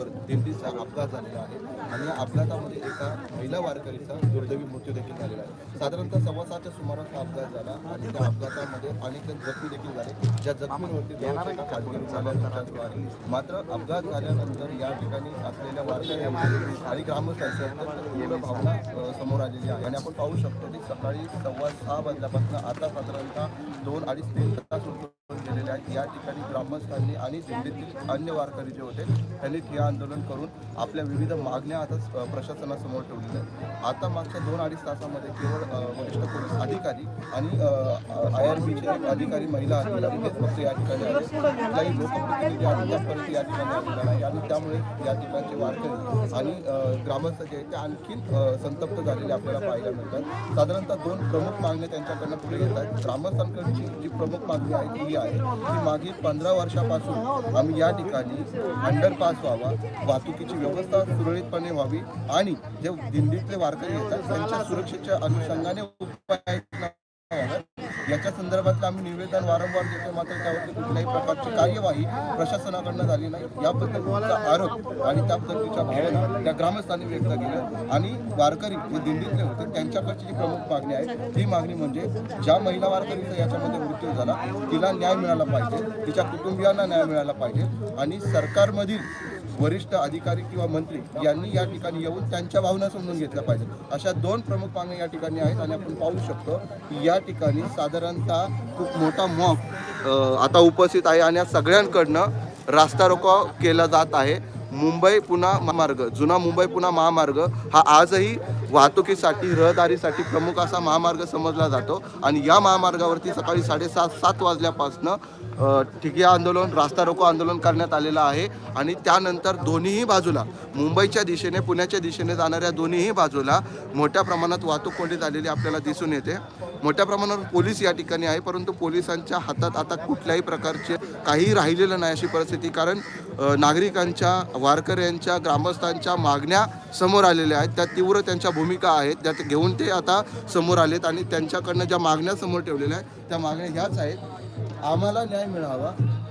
मार्गावर दिंडीचा अपघात झालेला आहे आणि या अपघातामध्ये एका महिला वारकरीचा दुर्दैवी मृत्यू देखील झालेला आहे. साधारणतः सव्वा सातच्या सुमारास हा अपघात झाला आणि त्या अपघातामध्ये अनेक जखमी देखील झाले. ज्या जखमींवरती जवळच्या मात्र अपघात झाल्यानंतर या ठिकाणी असलेल्या वारकऱ्यांमध्ये आणि ग्रामस्थांच्या भावना समोर आलेली आहे. आणि आपण पाहू शकतो की सकाळी सव्वा सहा वाजल्यापासून आता साधारणतः दोन अडीच तीन तास त्या या ठिकाणी ग्रामस्थांनी आणि दिल्लीतील अन्य वारकरी जे होते त्यांनी ठिय्या आंदोलन करून आपल्या विविध मागण्या आता प्रशासनासमोर ठेवलेल्या आहेत. आता मागच्या दोन अडीच तासामध्ये केवळ वरिष्ठ अधिकारी आणि आय आर बीचे अधिकारी महिला अधिकारी हेच फक्त या ठिकाणी आले. कुठलाही लोकप्रतिनिधी अद्यापपर्यंत या ठिकाणी आलेला नाही. आणि त्यामुळे या ठिकाणचे वारकरी आणि ग्रामस्थ जे आहेत ते आणखीन संतप्त झालेले आपल्याला पाहायला मिळतात. साधारणतः दोन प्रमुख मागण्या त्यांच्याकडनं पुढे येतात. ग्रामस्थांकडची जी प्रमुख मागणी आहे ती ही आहे की मागील पंधरा वर्षापासून आम्ही या ठिकाणी अंडरपास व्हावा वाहतुकीची व्यवस्था सुरळीतपणे व्हावी आणि जे दिंडीतले वारकरी येतात त्यांच्या सुरक्षेच्या अनुषंगाने उपाय याच्या संदर्भातलं आम्ही निवेदन वारंवार देतो मात्र त्यावरती कुठल्याही प्रकारची कार्यवाही प्रशासनाकडनं झाली नाही. याबद्दल आरोप आणि त्याबद्दलच्या भावना त्या ग्रामस्थांनी व्यक्त केल्या. आणि वारकरी जे दिंडीतले होते त्यांच्याकडची जी प्रमुख मागणी आहे ती मागणी म्हणजे ज्या महिला वारकरीचा याच्यामध्ये मृत्यू झाला तिला न्याय मिळाला पाहिजे तिच्या कुटुंबियांना न्याय मिळाला पाहिजे आणि सरकारमधील वरिष्ठ अधिकारी किंवा मंत्री यांनी या ठिकाणी येऊन त्यांच्या भावना समजून घेतल्या पाहिजेत. अशा दोन प्रमुख मागण्या या ठिकाणी आहेत आणि आपण पाहू शकतो की या ठिकाणी साधारणतः खूप मोठा मॉक आता उपस्थित आहे आणि या सगळ्यांकडनं रास्ता रोको केला जात आहे. मुंबई पुणा महामार्ग जुना मुंबई पुणा महामार्ग हा आजही वाहतुकीसाठी रहदारीसाठी प्रमुख असा महामार्ग समजला जातो. आणि या महामार्गावरती सकाळी साडेसात सात वाजल्यापासनं ठिकिया आंदोलन रास्ता रोको आंदोलन करण्यात आलेलं आहे. आणि त्यानंतर दोन्हीही बाजूला मुंबईच्या दिशेने पुण्याच्या दिशेने जाणाऱ्या दोन्हीही बाजूला मोठ्या प्रमाणात वाहतूक कोंडी झालेली आपल्याला दिसून येते. मोठ्या प्रमाणावर पोलीस या ठिकाणी आहे परंतु पोलिसांच्या हातात आता कुठल्याही प्रकारचे काही राहिलेलं नाही अशी परिस्थिती कारण नागरिकांच्या वारकऱ्यांच्या ग्रामस्थांच्या मागण्या समोर आलेल्या आहेत. त्या तीव्र त्यांच्या भूमिका आहेत. त्यात घेऊन ते आता समोर आलेत आणि त्यांच्याकडनं ज्या मागण्या समोर ठेवलेल्या आहेत त्या मागण्या ह्याच आहेत. आम्हाला न्याय मिळावा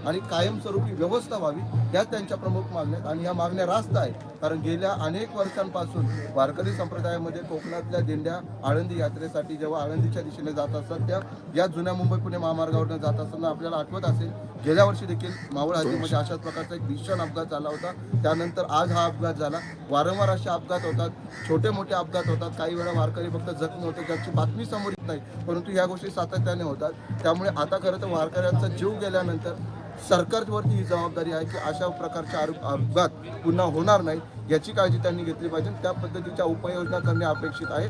आणि कायमस्वरूपी व्यवस्था व्हावी ह्या त्यांच्या प्रमुख मागण्या आहेत. आणि ह्या मागण्या रास्त आहेत. कारण गेल्या अनेक वर्षांपासून वारकरी संप्रदायामध्ये कोकणातल्या दिंड्या आळंदी यात्रेसाठी जेव्हा आळंदीच्या दिशेने जात असतात त्या या जुन्या मुंबई पुणे महामार्गावरनं जात असताना आपल्याला आठवत असेल गेल्या वर्षी देखील मावळ हद्दीमध्ये अशाच प्रकारचा एक भीषण अपघात झाला होता. त्यानंतर आज हा अपघात झाला. वारंवार असे अपघात होतात छोटे मोठे अपघात होतात. काही वेळा वारकरी फक्त जखमी होते ज्याची बातमी समोर येत नाही परंतु ह्या गोष्टी सातत्याने होतात. त्यामुळे आता खरं तर वारकऱ्यांचा जीव गेल्यानंतर सरकारवरती ही जबाबदारी आहे की अशा प्रकारचे आरो- अपघात पुन्हा होणार नाही याची काळजी त्यांनी घेतली पाहिजे. त्या पद्धतीच्या उपाययोजना करणे अपेक्षित आहे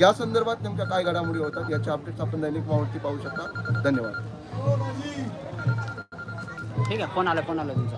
या संदर्भात नेमक्या काय घडामोडी होतात याचे अपडेट्स आपण दैनिक मावळती पाहू शकता. धन्यवाद. ठीक आहे फोन आला फोन आला तुमचा.